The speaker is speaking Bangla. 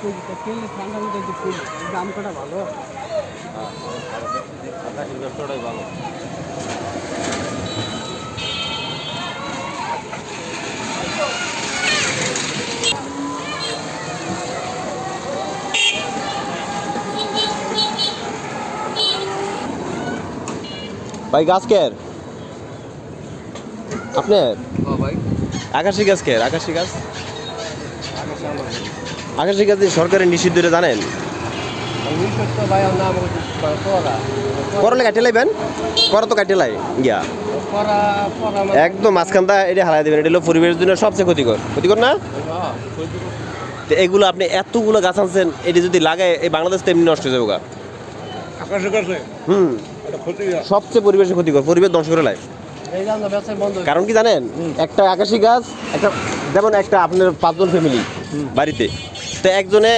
ঠান্ডা মধ্যে যে ফুল দাম কটা ভালো আকাশের ব্যবসাটাই ভালো ভাই গাছ কের? আপনার? ভাই। আকাশি গাছ কের? আকাশি গাছ? আকাশে যে সরকারের নিষিদ্ধ জানেন? তো ভাই আমার নাম হচ্ছে পড়া করলে কাটে লাইবেন করা তো কাটে লাই গিয়া। পড়া পড়া একদম মাঝখানটা এটা হারাই দেবেন এটা হলো পরিবেশের জন্য সবচেয়ে ক্ষতিকর। ক্ষতিকর না? তো এগুলো আপনি এতগুলো গাছ আনছেন এটি যদি লাগায় এই বাংলাদেশ তো এমনি নষ্ট হয়ে যাবে গা। আকাশে কাছে? হুম। সবচেয়ে পরিবেশের ক্ষতিকর পরিবেশ ধ্বংস করে লাই। কারণ কি জানেন? একটা আকাশি গাছ একটা যেমন একটা আপনার পাঁচজন ফ্যামিলি বাড়িতে। তো একজনে